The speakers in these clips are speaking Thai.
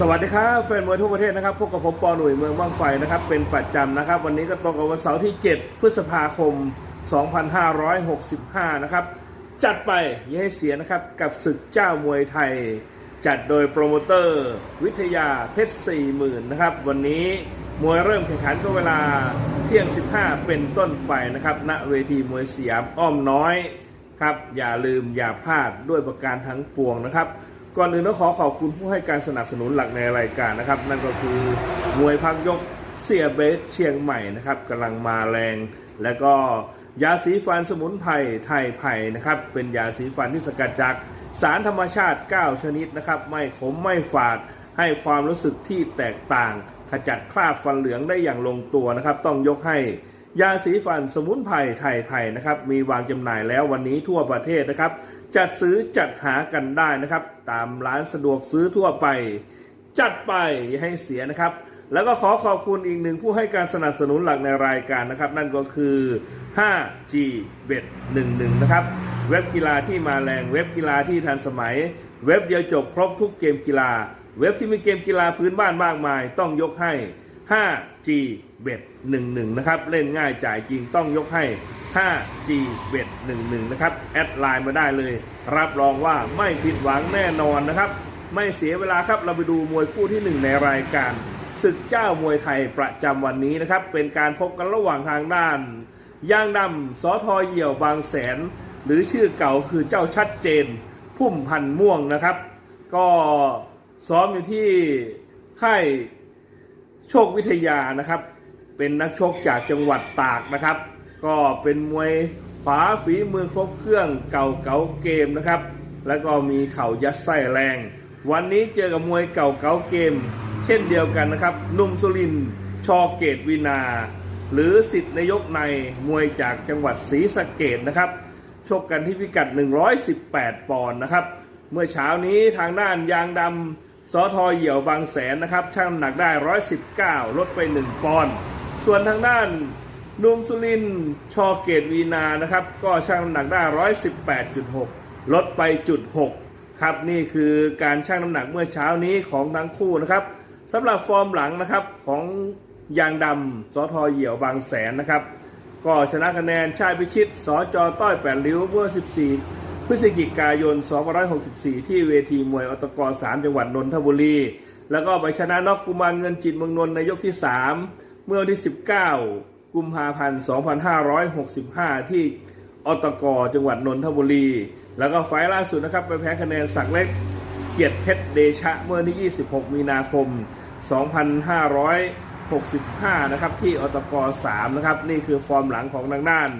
สวัสดีครับแฟนมวยทั่วประเทศนะครับพบกับผมปอหนุ่ยเมืองบ้างไฟนะครับเป็นประจำนะครับ วันนี้ก็ตรงกับวันเสาร์ที่ 7 พฤษภาคม 2565 นะครับ จัดไปอย่าให้เสียนะครับ กับศึกเจ้ามวยไทย จัดโดยโปรโมเตอร์ วิทยาเพชร 40,000 นะครับ วันนี้มวยเริ่มแข่งขันก็เวลาเที่ยง 15 เป็นต้นไปนะครับณเวทีมวยสยามอ้อมน้อยครับอย่าลืมอย่าพลาดด้วยประการทั้งปวงนะครับ ก่อนอื่นต้องขอขอบคุณผู้ให้การสนับสนุนหลักในรายการนะครับ นั่นก็คือมวยพักยกเสียเบสเชียงใหม่นะครับกำลังมาแรง แล้วก็ยาสีฟันสมุนไพรไทยไผ่นะครับ เป็นยาสีฟันที่สกัดจากสารธรรมชาติ 9 ชนิดนะครับ ไม่ขมไม่ฝาด ให้ความรู้สึกที่แตกต่าง ขจัดคราบฟันเหลืองได้อย่างลงตัวนะครับ ต้องยกให้ยาสีฟันสมุนไพรไทยไผ่นะครับ มีวางจำหน่ายแล้ววันนี้ทั่วประเทศนะครับ จัดซื้อจัดหากันได้นะครับ ตามร้านสะดวกซื้อทั่วไป จัดไปอย่าให้เสียนะครับ แล้วก็ขอขอบคุณอีกหนึ่งผู้ให้การสนับสนุนหลักในรายการนะครับ นั่นก็คือ 5G Bet 11 นะครับ เว็บกีฬาที่มาแรงเว็บกีฬาที่ทันสมัย เว็บเดียวจบครบทุกเกมกีฬา เว็บที่มีเกมกีฬาพื้นบ้านมากมาย ต้องยกให้ 5G Bet 11 นะครับ เล่นง่ายจ่ายจริงต้องยกให้ 5G Bet 11 นะครับ แอดไลน์มาได้เลย รับรองว่าไม่ผิดหวังแน่นอนนะครับ ไม่เสียเวลาครับเราไปดูมวยคู่ที่หนึ่งในรายการศึกเจ้ามวยไทยประจำวันนี้นะครับ เป็นการพบกันระหว่างทางด้าน ย่างดำสอทอเหี่ยวบางแสน หรือชื่อเก่าคือเจ้าชัดเจน พุ่มพันธ์ม่วงนะครับ ก็ซ้อมอยู่ที่ค่ายโชควิทยานะครับ เป็นนักชกจากจังหวัดตากนะครับ ก็เป็นมวยขวาฝีมือครบเครื่องเก่าเก๋าเกมนะครับ แล้วก็มีเข่ายัดไส้แรง วันนี้เจอกับมวยเก่าเก๋าเกม เช่นเดียวกันนะครับนุ่มสุรินชอเกตวินา หรือสิทธินายกในมวยจากจังหวัดศรีสะเกดนะครับชกกันที่พิกัด 118 ปอนด์นะครับ เมื่อเช้านี้ทางด้านยางดำสอทอเหี่ยวบางแสนนะครับ ช่างหนักได้ 119 ลดไป 1 ปอนด์ส่วนทางด้าน นุ่มสุรินชอเกตวีนานะครับ ก็ช่างน้ำหนักได้118.6ลดไปจุด6ครับนี่คือการชั่งน้ำหนักเมื่อเช้านี้ของทั้งคู่นะครับสำหรับฟอร์มหลังนะครับของยางดำสอทอเหี่ยวบางแสนนะครับ ก็ชนะคะแนนชาติพิชิตสจต้อยแปดริ้วเมื่อ 14 พฤศจิกายน 2564 ที่เวทีมวยอตกร3จังหวัดนนทบุรี แล้วก็ไปชนะนอกกุมารเงินจิตเมืองนนในยกที่ 3 เมื่อวันที่ 19 กุมภาพันธ์ 2565 ที่อตกจังหวัดนนทบุรี แล้วก็ไฟล์ล่าสุดนะครับไปแพ้คะแนนสักเล็กเกียรติเพชรเดชะเมื่อวันที่ 26 มีนาคม 2565 นะครับ ที่อตก3นะครับ นี่คือฟอร์มหลังของทางด้าน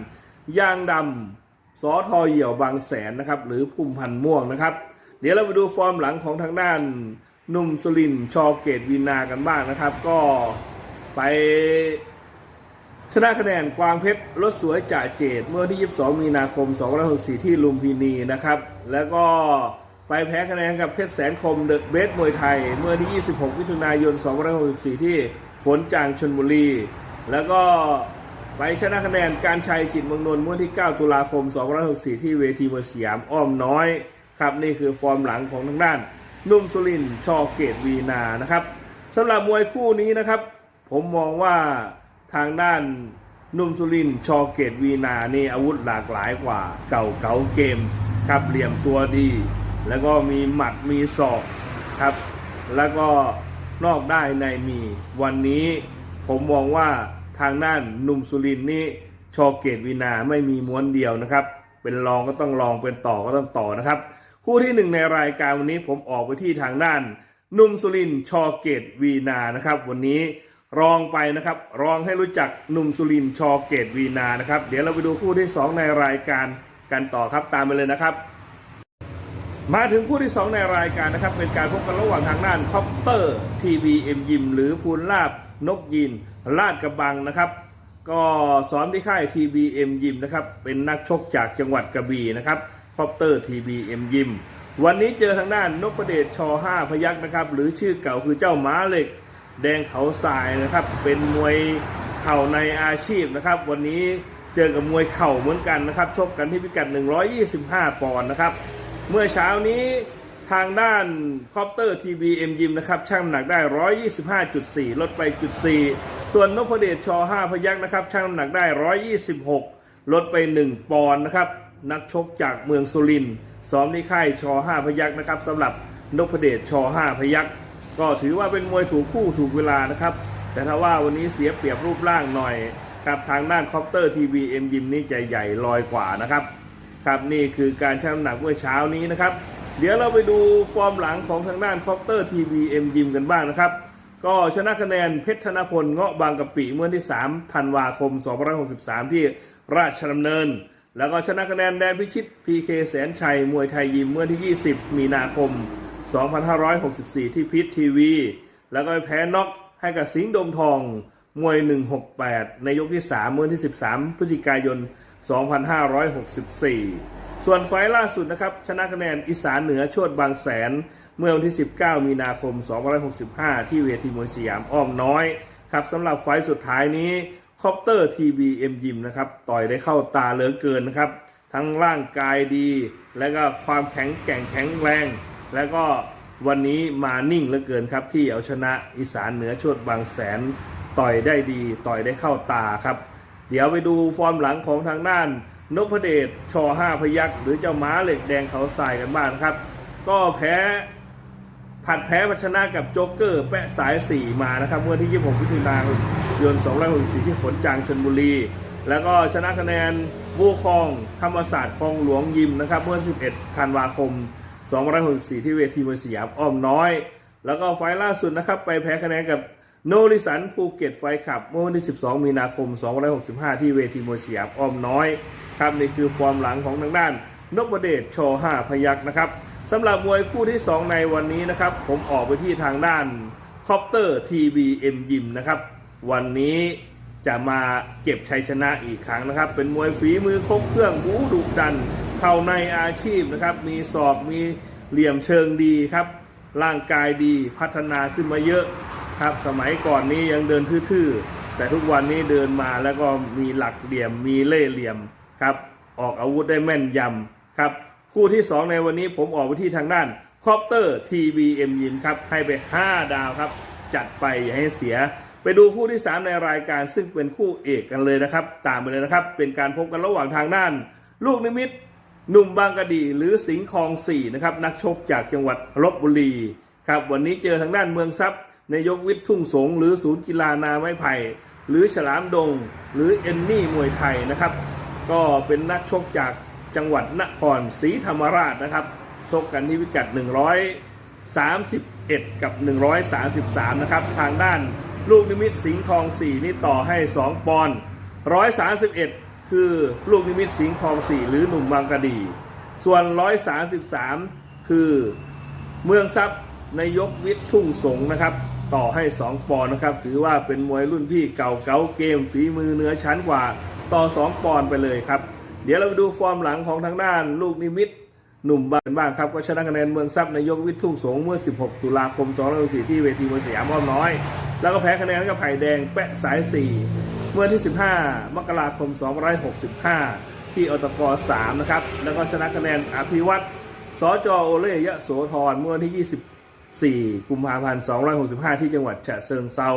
ย่างดำสอทอเหี่ยวบางแสนนะครับ หรือพุ่มพันธ์ม่วงนะครับ เดี๋ยวเราไปดูฟอร์มหลังของทางด้านหนุ่มสุรินทร์ชอเกตวินากันบ้างนะครับ ก็ไป ชนะคะแนนกวางเพชรรถสวยจ่าเจดเมื่อวันที่ 22 มีนาคม 2564 ที่ลุมพินีนะครับ แล้วก็ไปแพ้คะแนนกับเพชรแสนคมเดอะเบสมวยไทย เมื่อที่ 26 มิถุนายน 2564 ที่ฝนจางชนบุรี แล้วก็ไปชนะคะแนนการชัยจิตเมืองนนท์เมื่อที่ 9 ตุลาคม 2564 ที่เวทีมวยสยามอ้อมน้อย ครับนี่คือฟอร์มหลังของทางด้าน นุ่มสุรินทร์ชอเกตวีนานะครับสำหรับมวยคู่นี้นะครับ ผมมองว่า ทางด้านนุ่มสุรินชอเกตวีนานี่อาวุธหลากหลายกว่าเก่าเก๋าเกมครับเหลี่ยมตัวดี แล้วก็มีหมัดมีศอกครับ แล้วก็นอกได้ในมีวันนี้ผมมองว่าทางด้านนุ่มสุรินนี่ชอเกตวีนาไม่มีม้วนเดียวนะครับ เป็นรองก็ต้องรองเป็นต่อก็ต้องต่อนะครับ คู่ที่หนึ่งในรายการวันนี้ผมออกไปที่ทางด้านนุ่มสุรินชอเกตวีนานะครับ วันนี้ รองไปนะครับ รองให้รู้จักหนุ่มสุรินชอเกตวีนานะครับ เดี๋ยวเราไปดูคู่ที่สองในรายการกันต่อครับตามไปเลยนะครับ มาถึงคู่ที่ 2 ในรายการนะครับ เป็นการพบกันระหว่างทางด้านคอปเตอร์ทีบีเอ็มยิมหรือพูนลาบนกยินลาดกระบังนะครับ ก็ซ้อมที่ค่าย TBM ยิมนะครับเป็นนักชกจากจังหวัดกระบี่นะครับคอปเตอร์ TBM ยิมวันนี้เจอทางด้านนพเดชช5พยักนะครับ หรือชื่อเก่าคือเจ้าม้าเหล็ก แดงเขาทรายนะครับ เป็นมวยเข่าในอาชีพนะครับ วันนี้เจอกับมวยเข่าเหมือนกันนะครับชกกันที่พิกัด 125 ปอนด์นะครับ เมื่อเช้านี้ทางด้านคอปเตอร์ทีบีเอ็มยิมนะครับช่างน้ำหนักได้ 125.4 ลดไปจุด4ส่วนนพเดชช5พยักนะครับช่างน้ำหนักได้ 126 ลดไป 1 ปอนด์นะครับนักชกจากเมืองสุรินทร์ซ้อมที่ค่ายชอ5พยักนะครับสำหรับนพเดชช5พยัก ก็ถือว่าเป็นมวยถูกคู่ถูกเวลานะครับ แต่ถ้าว่าวันนี้เสียเปรียบรูปร่างหน่อยครับทางด้านคอปเตอร์ทีบีเอ็มยิมนี่ใจใหญ่ลอยกว่านะครับครับนี่คือการชั่งน้ำหนักเมื่อเช้านี้นะครับ เดี๋ยวเราไปดูฟอร์มหลังของทางด้านคอปเตอร์ทีบีเอ็มยิมกันบ้างนะครับ ก็ชนะคะแนนเพชรธนพลเงาะบางกะปิเมื่อวันที่3ธันวาคม2563 ที่ราชดำเนิน แล้วก็ชนะคะแนนแดนพิชิต PK แสนชัยมวยไทยยิมเมื่อที่ 20 มีนาคม 2564 ที่พิษทีวี แล้วก็แพ้น็อกให้กับสิงห์ดมทอง มวย 168 ในยกที่ 3 เมื่อวันที่ 13 พฤศจิกายน 2564 ส่วนไฟล์ล่าสุดนะครับ ชนะคะแนนอีสานเหนือชดบางแสน เมื่อวันที่ 19 มีนาคม 2565 ที่เวทีมวยสยามอ้อมน้อย ครับสำหรับไฟล์สุดท้ายนี้คอปเตอร์ทีบีเอ็มยิมนะครับ ต่อยได้เข้าตาเหลือเกินนะครับ ทั้งร่างกายดี และก็ความแข็งแกร่งแข็งแรง แล้วก็วันนี้มานิ่งเหลือเกินครับ ที่เอาชนะอีสานเหนือชดบางแสนต่อยได้ดี ต่อยได้เข้าตาครับ เดี๋ยวไปดูฟอร์มหลังของทางด้านนพเดชช5พยักษ์หรือเจ้าม้าเหล็กแดงเขาทรายกันบ้างครับ ก็แพ้ผัดแพ้พัชนะกับโจ๊กเกอร์แปะสาย 4 มานะครับเมื่อที่ 26พฤศจิกายน264ที่ฝนจางชนบุรี แล้วก็ชนะคะแนนวูคองธรรมศาสตร์คลองหลวงยิมนะครับเมื่อ 11ธันวาคม 264 ที่เวทีมวยสยามอ้อมน้อย แล้วก็ไฟล์ล่าสุดนะครับ ไปแพ้คะแนนกับโนริสันภูเก็ตไฟขับเมื่อวันที่ 12 มีนาคม 265 ที่เวทีมวยสยามอ้อมน้อยครับนี่คือความหลังของทางด้านนพเดชโช5พยักษ์นะครับสำหรับมวยคู่ที่ 2 ในวันนี้นะครับ ผมออกไปที่ทางด้านคอปเตอร์ทีบีเอ็มยิมนะครับ วันนี้จะมาเก็บชัยชนะอีกครั้งนะครับ เป็นมวยฝีมือครบเครื่องบูดุดัน เข้าในอาชีพนะครับ มีศอกมีเหลี่ยมเชิงดีครับ ร่างกายดีพัฒนาขึ้นมาเยอะครับ สมัยก่อนนี้ยังเดินทื่อๆ แต่ทุกวันนี้เดินมาแล้วก็มีหลักเหลี่ยมมีเล่เหลี่ยมครับ ออกอาวุธได้แม่นยำครับ คู่ที่ 2 ในวันนี้ผมออกไปที่ทางด้านคอปเตอร์ TBM ยิมครับ ให้ไป 5 ดาวครับ จัดไปอย่าให้เสีย ไปดูคู่ที่ 3 ในรายการซึ่งเป็นคู่เอกกันเลยนะครับ ตามไปเลยนะครับ เป็นการพบกันระหว่างทางด้าน ลูกนิมิต หนุ่มบางกะดีหรือสิงห์คลองสี่นะครับนักชกจากจังหวัดลบบุรีครับวันนี้เจอทางด้านเมืองทรัพย์ในยกวิทย์ทุ่งสง หรือศูนย์กีฬานาไม้ไผ่หรือฉลามดง หรือเอนนี่มวยไทยนะครับ ก็เป็นนักชกจากจังหวัดนครศรีธรรมราชนะครับชกกันที่พิกัด 131 กับ 133 นะครับ ทางด้านลูกนิมิตสิงห์คลอง 4 นี่ต่อให้ 2 ปอนด์131 คือลูกนิมิตสิงห์คลอง4หรือหนุ่มบางกะดี ส่วน 133 คือเมืองทรัพย์ในยกวิทย์ทุ่งสงนะครับ ต่อให้ 2 ปอนนะครับ ถือว่าเป็นมวยรุ่นพี่เก่าเก๋าเกมฝีมือเนื้อชั้นกว่าต่อ 2 ปอนไปเลยครับ เดี๋ยวเราไปดูฟอร์มหลังของทางด้าน ลูกนิมิตหนุ่มบ้านบ้างครับ ก็ชนะคะแนนเมืองทรัพย์ในยกวิทย์ทุ่งสงเมื่อ 16 ตุลาคม 2564ที่เวทีมวยสยามอ้อมน้อย แล้วก็แพ้คะแนนกับไผ่แดงแปะสาย4 เมื่อที่ 15 มกราคม 265 ที่อตก3นะครับ แล้วก็ชนะคะแนนอภิวัตรสจโอเล่ยะโสธรเมื่อวันที่ 24 กุมภาพันธ์ 265 ที่จังหวัดฉะเชิงเซา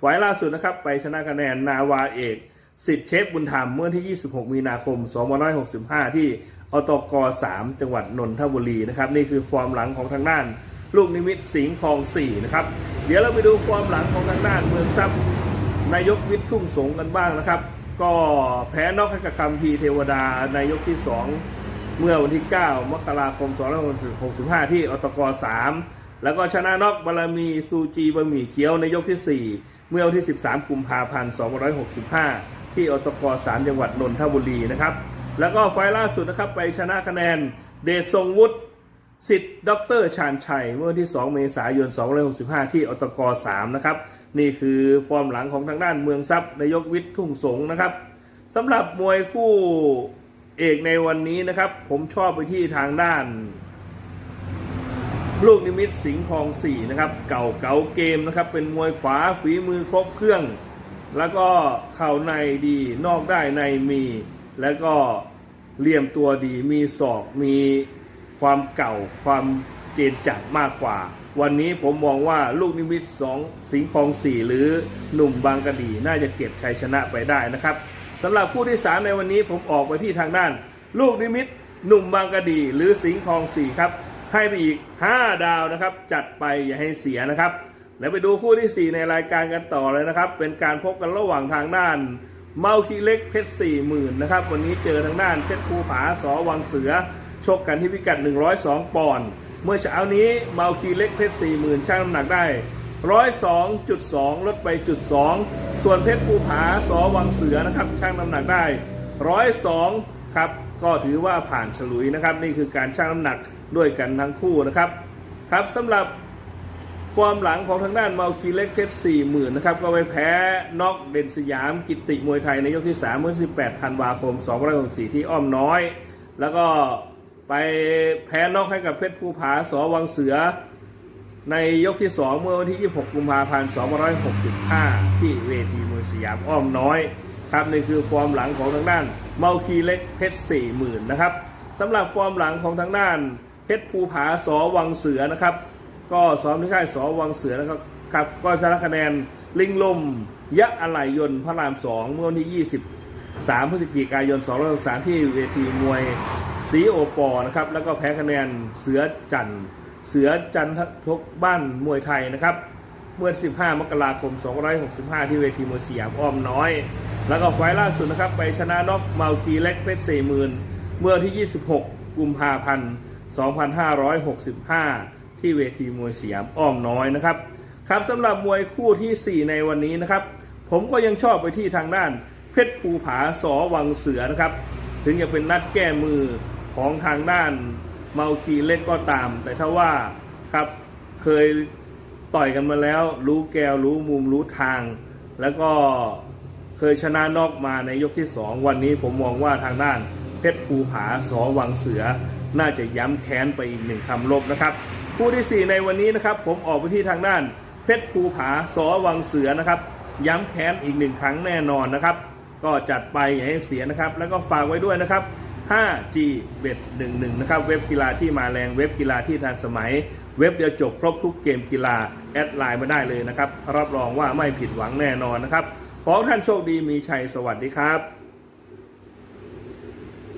ฝ่ายล่าสุดนะครับ ไปชนะคะแนนนาวาเอกสิทธิเชฟบุญธรรมเมื่อที่ 26 มีนาคม 2565 ที่อตก3 จังหวัดนนทบุรีนะครับ นี่คือฟอร์มหลังของทางด้าน ลูกนิมิตสิงห์คลอง 4 นะครับ เดี๋ยวเราไปดูฟอร์มหลังของทางด้านเมืองทรัพย์ นายกวิทย์ทุ่งสงกันบ้างนะครับ ก็แพ้นอกให้กับคำพีเทวดานายกที่ 2 เมื่อวันที่ 9 มกราคม 2565 ที่อตก3แล้วก็ชนะนอกบารมีซูจีบะหมี่เกี๊ยวในยกที่ 4 เมื่อวันที่ 13 กุมภาพันธ์ 2565 ที่อตก3จังหวัดนนทบุรีนะครับแล้วก็ไฟล์ล่าสุดนะครับไปชนะคะแนนเดชทรงวุฒิสิทธิ์ดรชาญชัย เมื่อวันที่ 2 เมษายน 2565 ที่อตก3นะครับ นี่คือฟอร์มหลังของทางด้านเมืองทรัพย์นายกวิทย์ทุ่งสงนะครับสำหรับมวยคู่เอกในวันนี้นะครับ ผมชอบไปที่ทางด้าน ลูกนิมิตสิงห์คลองสี่นะครับ เก่าเก่าเกมนะครับ เป็นมวยขวาฝีมือครบเครื่อง แล้วก็เข่าในดีนอกได้ในมี แล้วก็เหลี่ยมตัวดีมีศอกมีความเก่าความเจนจัดมากกว่า วันนี้ผมมองว่าลูกนิมิตสองสิงห์คลองสี่หรือหนุ่มบางกะดีน่าจะเก็บชัยชนะไปได้นะครับสำหรับคู่ที่สามในวันนี้ผมออกไปที่ทางด้าน ลูกนิมิตหนุ่มบางกะดี หรือสิงห์คลองสี่ครับ ให้ไปอีก 5 ดาวนะครับ จัดไปอย่าให้เสียนะครับ แล้วไปดูคู่ที่ 4 ในรายการกันต่อเลยนะครับ เป็นการพบกันระหว่างทางด้านเมาคีเล็กเพชรสี่หมื่นนะครับ วันนี้เจอทางด้านเพชรภูผาสอวังเสือ ชกกันที่พิกัด 102 ปอนด์ เมื่อเช้านี้เมาคีเล็กเพชรสี่หมื่นช่างน้ำหนักได้ 102.2 ลดไปจุด2ส่วนเพชรภูผาสอวังเสือนะครับช่างน้ำหนักได้ 102 ครับ ก็ถือว่าผ่านฉลุยนะครับ นี่คือการชั่งน้ำหนักด้วยกันทั้งคู่นะครับ ครับสำหรับฟอร์มหลังของทางด้านเมาคีเล็กเพชรสี่หมื่นนะครับ ก็ไปแพ้น็อกเด่นสยามกิตติมวยไทยในยกที่3เมื่อ18ธันวาคม2564ที่อ้อมน้อย แล้วก็ ไปแพ้น็อกให้กับเพชรภูผาสวังเสือ ในยกที่ 2 เมื่อวันที่ 26 กุมภาพันธ์ 2565 ที่เวทีมวยสยามอ้อมน้อยครับนี่คือฟอร์มหลังของทางด้านเมาคีเล็กเพชรสี่หมื่นนะครับสำหรับฟอร์มหลังของทางด้านเพชรภูผาสวังเสือนะครับก็ซ้อมที่ค่ายสวังเสือนะครับครับก็ชนะคะแนนลิงลม ยะอะไหลยนพระรามสองเมื่อวันที่ 23 พฤศจิกายน 2 5 3ที่เวทีมวย สีโอปอนะครับ แล้วก็แพ้คะแนนเสือจันเสือจันทกบ้านมวยไทยนะครับ เมื่อ 15 มกราคม2565 ที่เวทีมวยสยามอ้อมน้อย แล้วก็ไฟล์ล่าสุดนะครับ ไปชนะน็อกเมาคีเล็กเพชร40,000เมื่อที่ 26 กุมภาพันธ์ 2565 ที่เวทีมวยสยามอ้อมน้อยนะครับ ครับสำหรับมวยคู่ทีสี่ 4 ในวันนี้นะครับ ผมก็ยังชอบไปที่ทางด้านเพชรภูผาสอวังเสือนะครับ ถึงจะเป็นนัดแก้มือ ของทางด้านเมาคีเล็กก็ตาม แต่ถ้าว่าครับเคยต่อยกันมาแล้ว รู้แกวรู้มุมรู้ทาง แล้วก็เคยชนะนอกมาในยกที่ 2 วันนี้ผมมองว่าทางด้านเพชรภูผาสอวังเสือ น่าจะย้ำแค้นไปอีกหนึ่งคำลบนะครับคู่ที่ 4 ในวันนี้นะครับ ผมออกไปที่ทางด้านเพชรภูผาสอวังเสือนะครับ ย้ำแค้นอีกหนึ่งครั้งแน่นอนนะครับ ก็จัดไปอย่าให้เสียนะครับ แล้วก็ฝากไว้ด้วยนะครับ 5G เบ็ด11 นะครับ เว็บกีฬาที่มาแรงเว็บกีฬาที่ทันสมัย เว็บเดียวจบครบทุกเกมกีฬา แอดไลน์มาได้เลยนะครับ รับรองว่าไม่ผิดหวังแน่นอนนะครับ ขอท่านโชคดีมีชัยสวัสดีครับ